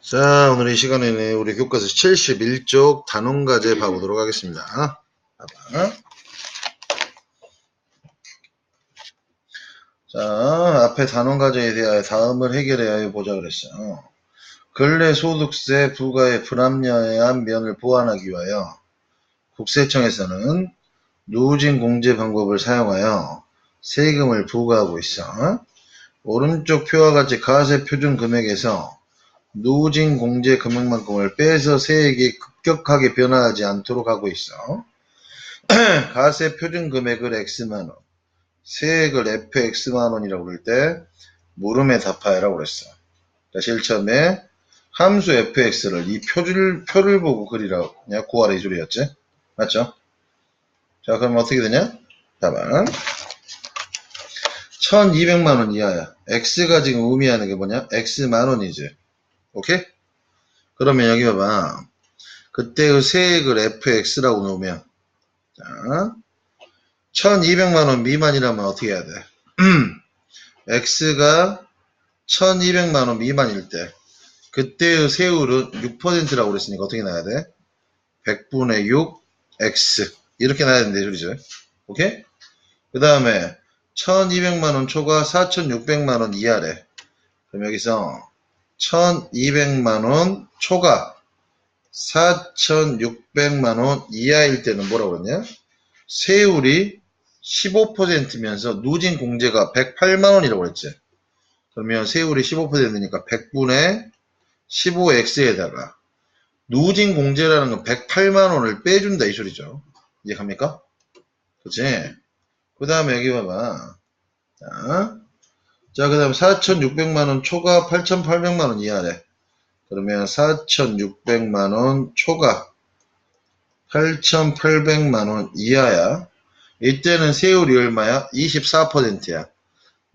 자, 오늘 이 시간에는 우리 교과서 71쪽 단원과제 봐보도록 하겠습니다. 자, 앞에 단원과제에 대하여 다음을 해결해야 보자 그랬어요. 근래 소득세 부과의 불합리한 면을 보완하기 위하여 국세청에서는 누진 공제 방법을 사용하여 세금을 부과하고 있어. 오른쪽 표와 같이 가세 표준 금액에서 누진 공제 금액만큼을 빼서 세액이 급격하게 변화하지 않도록 하고 있어. 가세 표준 금액을 X만 원, 세액을 FX만 원이라고 그럴 때 물음에 답하여라고 그랬어. 자, 제일 처음에 함수 fx를 이 표를, 표를 보고 그리라고 그냥 구하라 이 소리였지? 맞죠? 자, 그럼 어떻게 되냐? 답은 1200만 원 이하야. x가 지금 의미하는 게 뭐냐? x만 원이지. 오케이? 그러면 여기 봐봐. 그때의 세액을 fx라고 놓으면 자, 1200만원 미만이라면 어떻게 해야 돼? x가 1200만원 미만일 때 그때의 세율은 6%라고 그랬으니까 어떻게 나야 돼? 100분의 6 x 이렇게 나야 된대 소리죠. 오케이? 그 다음에 1200만원 초과 4600만원 이하래. 그럼 여기서 1200만원 초과 4600만원 이하일 때는 뭐라고 그러냐? 세율이 15%면서 누진 공제가 108만 원이라고 그랬지. 그러면 세율이 15%니까 100분의 15x에다가 누진 공제라는 건 108만 원을 빼준다 이 소리죠. 이해갑니까? 그치? 그 다음에 여기 봐봐. 자, 자, 그 다음에 4,600만원 초과 8,800만원 이하래. 그러면 4,600만원 초과 8,800만원 이하야. 이때는 세율이 얼마야? 24%야.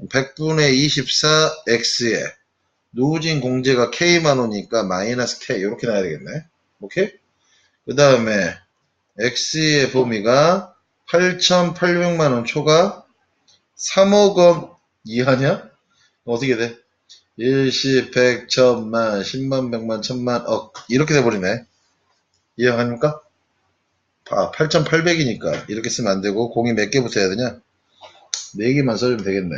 100분의 24x에 누진 공제가 k만원이니까 마이너스 k 이렇게 나야 되겠네. 오케이? 그 다음에 x의 범위가 8,800만원 초과 3억 원 이하냐? 어떻게 돼? 1, 10, 100, 1000만, 10만, 100만, 1000만, 억 이렇게 돼버리네. 이해합니까? 아, 8,800이니까 이렇게 쓰면 안 되고 공이 몇 개 붙어야 되냐? 4개만 써주면 되겠네.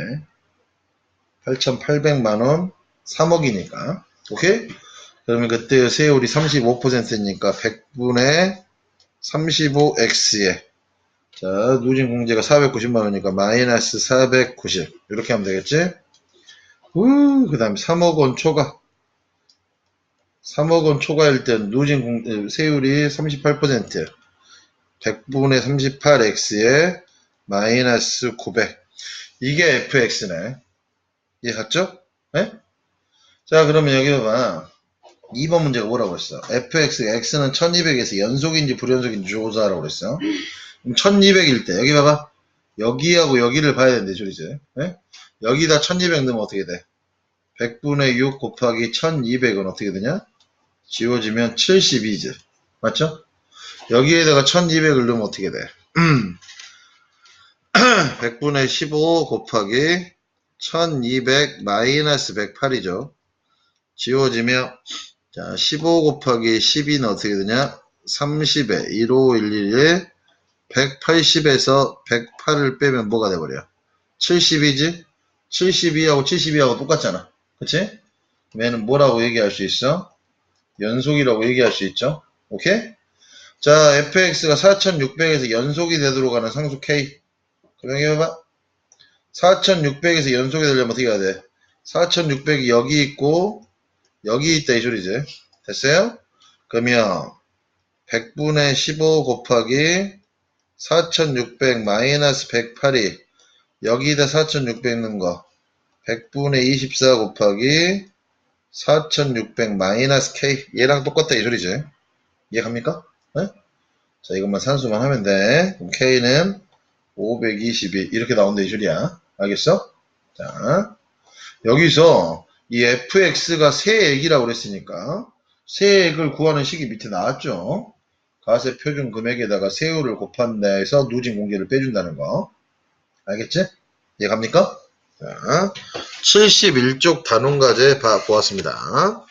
8,800만원 3억이니까 오케이? 그러면 그때 세율이 35%니까 100분의 35x에 자 누진 공제가 490만 원이니까 마이너스 490 이렇게 하면 되겠지? 그 다음에 3억 원 초과 3억 원 초과일 때 누진 공 세율이 38% 100분의 38x에 마이너스 900 이게 fx네 이해 갔죠? 네? 자 그러면 여기 봐봐 2번 문제가 뭐라고 했어? fx, x는 1200에서 연속인지 불연속인지 조사하라고 그랬어. 그럼 1200일 때, 여기 봐봐. 여기하고 여기를 봐야 되는데, 소리지. 예? 여기다 1200 넣으면 어떻게 돼? 100분의 6 곱하기 1200은 어떻게 되냐? 지워지면 72지. 맞죠? 여기에다가 1200을 넣으면 어떻게 돼? 100분의 15 곱하기 1200 마이너스 108이죠. 지워지며 자, 15 곱하기 12는 어떻게 되냐? 30에 1511에 180에서 108을 빼면 뭐가 돼버려? 72지? 72하고 72하고 똑같잖아. 그치? 얘는 뭐라고 얘기할 수 있어? 연속이라고 얘기할 수 있죠? 오케이? 자, fx가 4600에서 연속이 되도록 하는 상수 k. 그럼 봐봐. 4600에서 연속이 되려면 어떻게 해야 돼? 4600이 여기 있고, 여기 있다 이 소리지. 됐어요? 그러면 100분의 15 곱하기 4600 마이너스 108이 여기다 4600 넣은 거 100분의 24 곱하기 4600 마이너스 k 얘랑 똑같다 이 소리지. 이해갑니까? 네? 자 이것만 산수만 하면 돼. 그럼 k는 522 이렇게 나온다 이 소리야. 알겠어? 자 여기서 이 fx가 세액이라고 그랬으니까 세액을 구하는 식이 밑에 나왔죠. 가세 표준 금액에다가 세율을 곱한다 해서 누진 공제를 빼준다는 거. 알겠지? 이해 갑니까? 자, 71쪽 단원과제 봐 보았습니다.